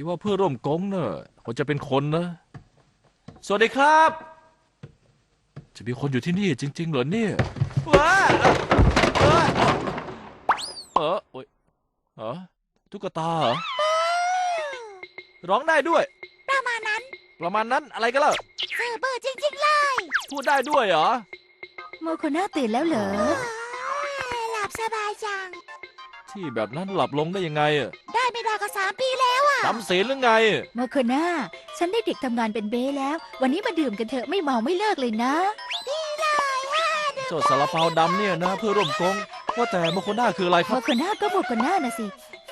ที่ว่าเพื่อร่วมกงเนอะควรจะเป็นคนนะ สวัสดีครับ จะมีคนอยู่ที่นี่จริง ๆ เหรอเนี่ยว้าเอ้ยเออโอ้ยเออตุ๊กตาเหรอร้องได้ด้วย ประมาณนั้นประมาณนั้นอะไรกันล่ะเซอร์เบอร์จริง ๆ เลยพูดได้ด้วยเหรอ โมโคน่าตื่นแล้วเหรอหลับสบายจัง ที่แบบนั้นหลับลงได้ยังไงอะได้ไม่ได้ก็สามปีแล้วอะจำศีลหรือไง โมโคน่าฉันได้เด็กทำงานเป็นเบ้แล้ว วันนี้มาดื่มกันเถอะไม่เมาไม่เลิกเลยนะโจทย์สารเปาดำเนี่ยนะ เพื่อร่วมกงว่าแต่โมโคน่าคืออะไรคโมรับ โคน่าก็โมโคน่านะสิ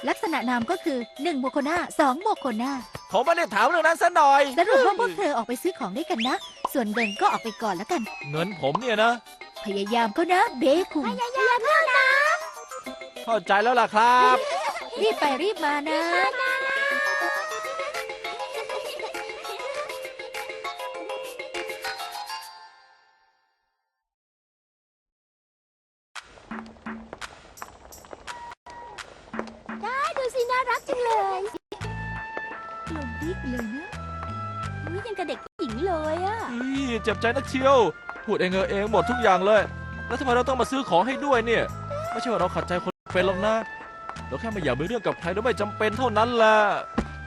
ลักษณะนามก็คือ1โมโคน่า2โมโคน่าผมไม่ได้ถามเรื่องนั้นซะหน่อยสรุปว่าพวกเธอออกไปซื้อของด้วยกันนะ ส่วนเงินก็ออกไปก่อนแล้วกัน เงินผมเนี่ยนะ พยายามก็นะเบ้คุงพยายามเท่านะ เข้าใจแล้วล่ะครับ รีบไปรีบมานะ ได้ดูสิน่ารักจังเลยกลมดิกเลยนะอุ๊ยยังกับเด็กผู้หญิงเลยอะเฮ้ยเจ็บใจนักเชียว พูดเองเออเองหมดทุกอย่างเลย แล้วทำไมเราต้องมาซื้อของให้ด้วยเนี่ย ไม่ใช่ว่าเราขัดใจคน เป็นหรอกนะ เราแค่ไม่อยากมีเรื่องกับใครโดยไม่จำเป็นเท่านั้นแหละ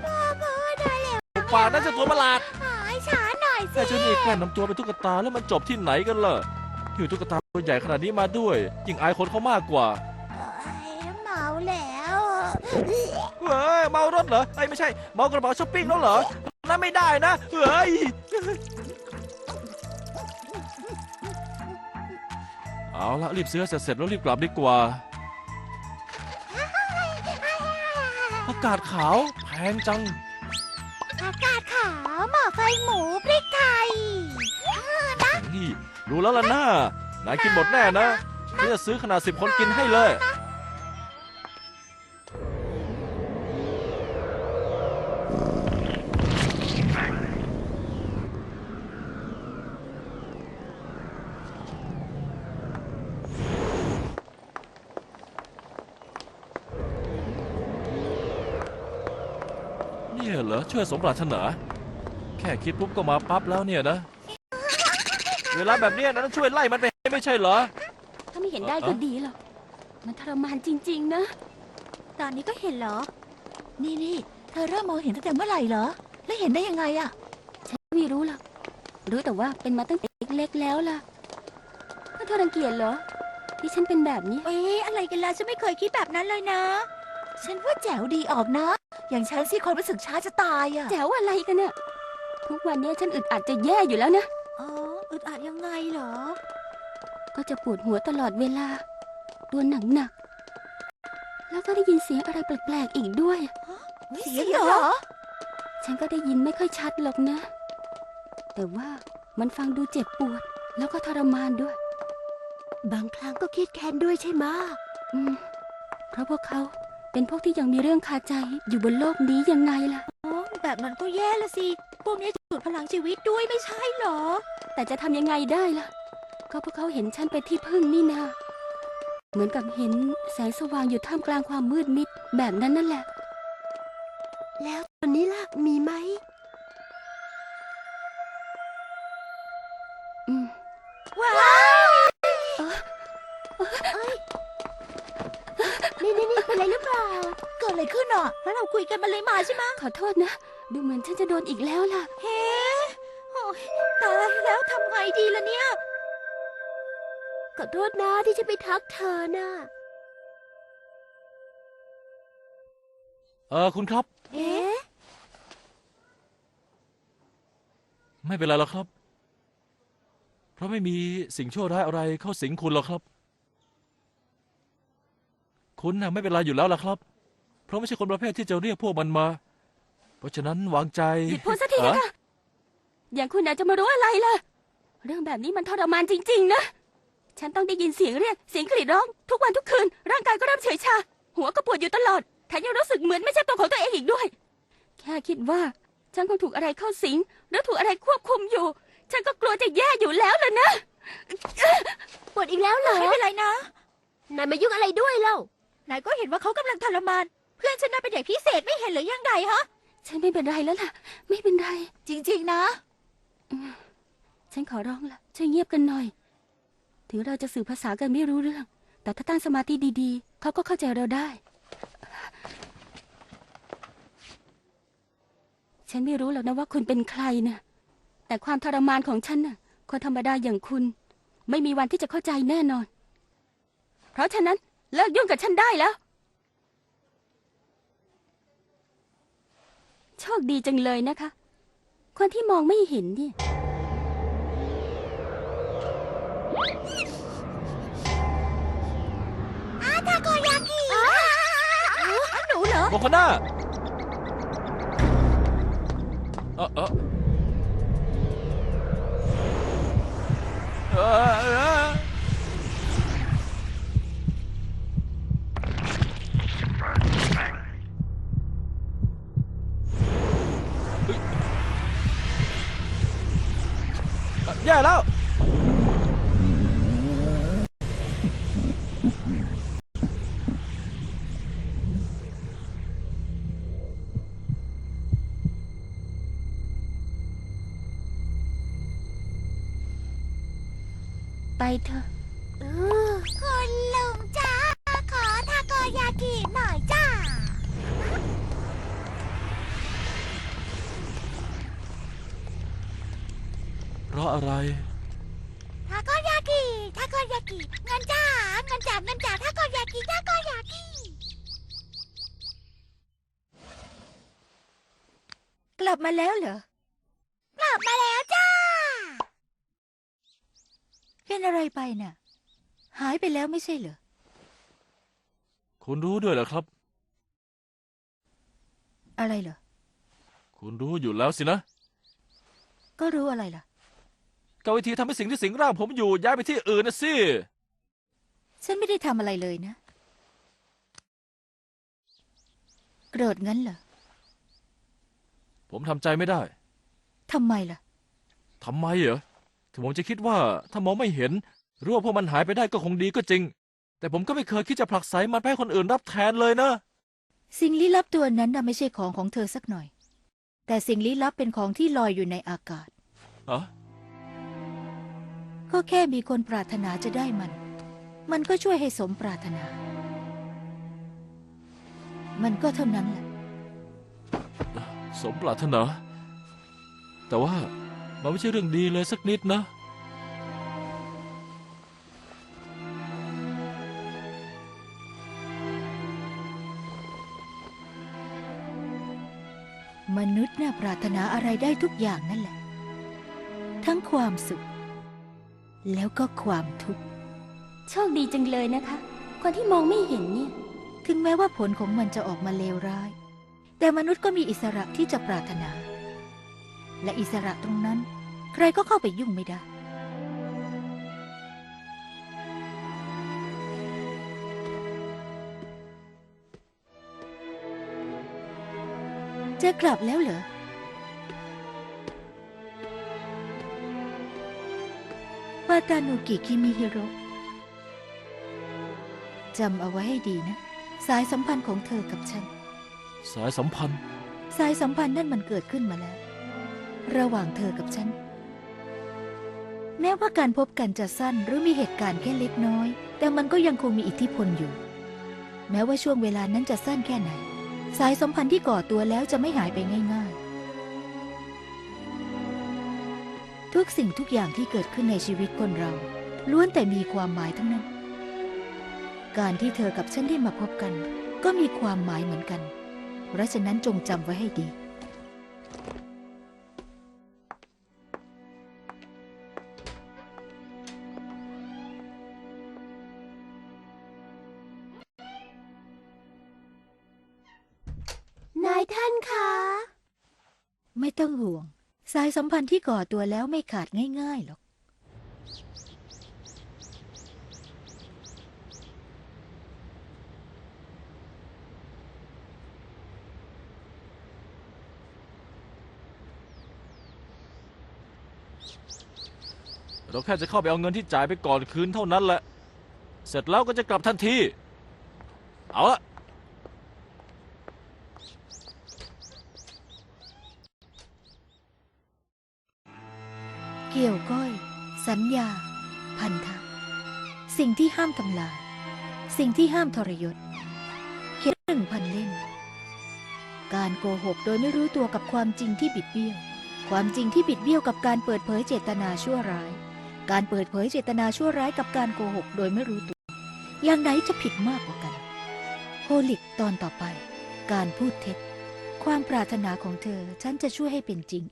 พ่อได้แล้วฝากนั่นจะตัวประหลาดหายช้าหน่อยสิแค่ฉันนี่แค่นำตัวเป็นตุ๊กตาแล้วมันจบที่ไหนกันล่ะหิวตุ๊กตาตัวใหญ่ขนาดนี้มาด้วย ยิ่งอายคนเขามากกว่า เอ้ยเมาแล้วเฮ้ยเมารถเหรอไอ้ยไม่ใช่เมากระเป๋าช้อปปิ้งแล้วเหรอนั่นไม่ได้นะเฮ้ยเอาละรีบซื้อเสร็จเสร็จแล้วรีบกลับดีกว่า อากาศขาวแพงจังอากาศขาวหม้อไฟหมูพริกไทยนี่รู้แล้วล่ะน้านายกินหมดแน่นะฉันจะซื้อขนาดสิบคนกินให้เลย เนี่ยเหรอช่วยสมปรารถนา แค่คิดปุ๊บก็มาปั๊บแล้วเนี่ยนะ เวลาแบบเนี้ยนะต้องช่วยไล่มันไปให้ไม่ใช่เหรอ ถ้าไม่เห็นได้เอ่อก็ดีหรอก มันทรมานจริง ๆ นะ ตอนนี้ก็เห็นเหรอ นี่นี่เธอเริ่มมองเห็นตั้งแต่เมื่อไหร่เหรอ แล้วเห็นได้ยังไงอะไม่รู้หรอกรู้แต่ว่าเป็นมาตั้งแต่เล็กๆแล้วล่ะถ้าเธอรังเกียจเหรอ ที่ฉันเป็นแบบนี้ เอ๊ะอะไรกันล่ะฉันไม่เคยคิดแบบนั้นเลยนะ ฉันว่าแจ๋วดีออกนะ อย่างฉันสิความรู้สึกช้าจะตายอะแจ๋วอะไรกันเนี่ยทุกวันนี้ฉันอึดอัดจะแย่อยู่แล้วนะ อ๋ออึดอัดยังไงเหรอ ก็จะปวดหัวตลอดเวลา ตัวหนักๆแล้วก็ได้ยินเสียงอะไรแปลกๆอีกด้วย เสียงเหรอ ฉันก็ได้ยินไม่ค่อยชัดหรอกนะ แต่ว่ามันฟังดูเจ็บปวด แล้วก็ทรมานด้วย บางครั้งก็คิดแค้นด้วยใช่ไหมะอืมเพราะพวกเขา เป็นพวกที่ยังมีเรื่องคาใจอยู่บนโลกนี้ยังไงล่ะ อ๋อแบบนั้นก็แย่ละสิ พวกนี้จะสูดพลังชีวิตด้วยไม่ใช่เหรอ แต่จะทำยังไงได้ล่ะ ก็พวกเขาเห็นฉันเป็นที่พึ่งนี่นา เหมือนกับเห็นแสงสว่างอยู่ท่ามกลางความมืดมิดแบบนั้นนั่นแหละ แล้วตอนนี้ล่ะมีไหม นี่นี่นี่เป็นไรหรือเปล่า เกิดอะไรขึ้นอะแล้วเราคุยกันมันเลยมาใช่ไหมะขอโทษนะ ดูเหมือนฉันจะโดนอีกแล้วล่ะ เฮ้โอ้ยตายแล้วทำไงดีล่ะเนี่ย ขอโทษนะที่ฉันไปทักเธอน่ะ เออคุณครับ เอ๊ะ ไม่เป็นไรหรอกครับ เพราะไม่มีสิ่งชั่วร้ายอะไรเข้าสิงคุณหรอกครับ คุณน่ะไม่เป็นไรอยู่แล้วล่ะครับ เพราะไม่ใช่คนประเภทที่จะเรียกพวกมันมา เพราะฉะนั้นวางใจหยุดพูดสักทีเอ่อนะคะอย่างคุณอาจจะมารู้อะไรล่ะ เรื่องแบบนี้มันทรมานจริง ๆ นะ ฉันต้องได้ยินเสียงเรียก เสียงกรีดร้อง ทุกวันทุกคืน ร่างกายก็เริ่มเฉยชา หัวก็ปวดอยู่ตลอดแถมยังรู้สึกเหมือนไม่ใช่ตัวของตัวเองอีกด้วย แค่คิดว่า ฉันคงถูกอะไรเข้าสิง หรือถูกอะไรควบคุมอยู่ ฉันก็กลัวจะแย่อยู่แล้วล่ะนะ ปวดอีกแล้วเหรอไม่เป็นไรนะ นายมายุ่งอะไรด้วยเล่า นายก็เห็นว่าเขากำลังทรมาน เพื่อนฉันน่ะเป็นเด็กพิเศษไม่เห็นหรือยังไงฮะ ฉันไม่เป็นไรแล้วล่ะ ไม่เป็นไร จริง ๆ นะ ฉันขอร้องละช่วยเงียบกันหน่อย ถึงเราจะสื่อภาษากันไม่รู้เรื่อง แต่ถ้าตั้งสมาธิดีๆ เขาก็เข้าใจเราได้ ฉันไม่รู้หรอกนะว่าคุณเป็นใครนะแต่ความทรมานของฉันน่ะ คนธรรมดาอย่างคุณ ไม่มีวันที่จะเข้าใจแน่นอน เพราะฉะนั้น เลิกยุ่งกับฉันได้แล้ว โชคดีจังเลยนะคะ คนที่มองไม่เห็นเนี่ยทาโกยากิหนูเหรอ โมคาน่าเออเออเออเออเฮ้ยเอ่อ แย่แล้ว ไปเถอะ คน เพราะอะไร ทาโกยากิทาโกยากิเงินจ้าเงินจ่าเงินจ่าทาโกยากิทาโกยากิกลับมาแล้วเหรอ กลับมาแล้วจ้า เป็นอะไรไปน่ะ หายไปแล้วไม่ใช่เหรอ คุณรู้ด้วยเหรอครับ อะไรเหรอ คุณรู้อยู่แล้วสินะ ก็รู้อะไรล่ะ กับวิธีทำให้สิ่งที่สิงร่างผมอยู่ย้ายไปที่อื่นนะสิ ฉันไม่ได้ทำอะไรเลยนะ โกรธงั้นเหรอผมทำใจไม่ได้ทำไมล่ะ ทำไมเหรอถึงผมจะคิดว่าถ้ามองไม่เห็นรู้ว่าพวกมันหายไปได้ก็คงดีก็จริง แต่ผมก็ไม่เคยคิดจะผลักไสมันไปให้คนอื่นรับแทนเลยนะ สิ่งลี้ลับตัวนั้นน่ะไม่ใช่ของของเธอสักหน่อย แต่สิ่งลี้ลับเป็นของที่ลอยอยู่ในอากาศอ๋อ ก็แค่มีคนปรารถนาจะได้มัน มันก็ช่วยให้สมปรารถนา มันก็เท่านั้นแหละ สมปรารถนา แต่ว่ามันไม่ใช่เรื่องดีเลยสักนิดนะ มนุษย์น่ะปรารถนาอะไรได้ทุกอย่างนั่นแหละ ทั้งความสุข แล้วก็ความทุกข์ โชคดีจังเลยนะคะ คนที่มองไม่เห็นเนี่ย ถึงแม้ว่าผลของมันจะออกมาเลวร้าย แต่มนุษย์ก็มีอิสระที่จะปรารถนา และอิสระตรงนั้น ใครก็เข้าไปยุ่งไม่ได้ จะกลับแล้วเหรอ ตานุกิคิมิฮิโร่จำเอาไว้ให้ดีนะ สายสัมพันธ์ของเธอกับฉัน สายสัมพันธ์ สายสัมพันธ์นั่นมันเกิดขึ้นมาแล้ว ระหว่างเธอกับฉัน แม้ว่าการพบกันจะสั้นหรือมีเหตุการณ์แค่เล็กน้อย แต่มันก็ยังคงมีอิทธิพลอยู่ แม้ว่าช่วงเวลานั้นจะสั้นแค่ไหน สายสัมพันธ์ที่ก่อตัวแล้วจะไม่หายไปง่าย ทุกสิ่งทุกอย่างที่เกิดขึ้นในชีวิตคนเรา ล้วนแต่มีความหมายทั้งนั้น การที่เธอกับฉันได้มาพบกัน ก็มีความหมายเหมือนกันเพราะฉะนั้นจงจำไว้ให้ดี สายสัมพันธ์ที่ก่อตัวแล้วไม่ขาดง่ายๆหรอกเราแค่จะเข้าไปเอาเงินที่จ่ายไปก่อนคืนเท่านั้นแหละ เสร็จแล้วก็จะกลับทันที เอาละ เกี่ยวก้อย สัญญา พันธะสิ่งที่ห้ามทำลาย สิ่งที่ห้ามทรยศเขียนหนึ่งพันเล่ม การโกหกโดยไม่รู้ตัวกับความจริงที่บิดเบี้ยว ความจริงที่บิดเบี้ยวกับการเปิดเผยเจตนาชั่วร้าย การเปิดเผยเจตนาชั่วร้ายกับการโกหกโดยไม่รู้ตัว อย่างไหนจะผิดมากกว่ากันโฮลิกตอนต่อไป การพูดเท็จ ความปรารถนาของเธอฉันจะช่วยให้เป็นจริง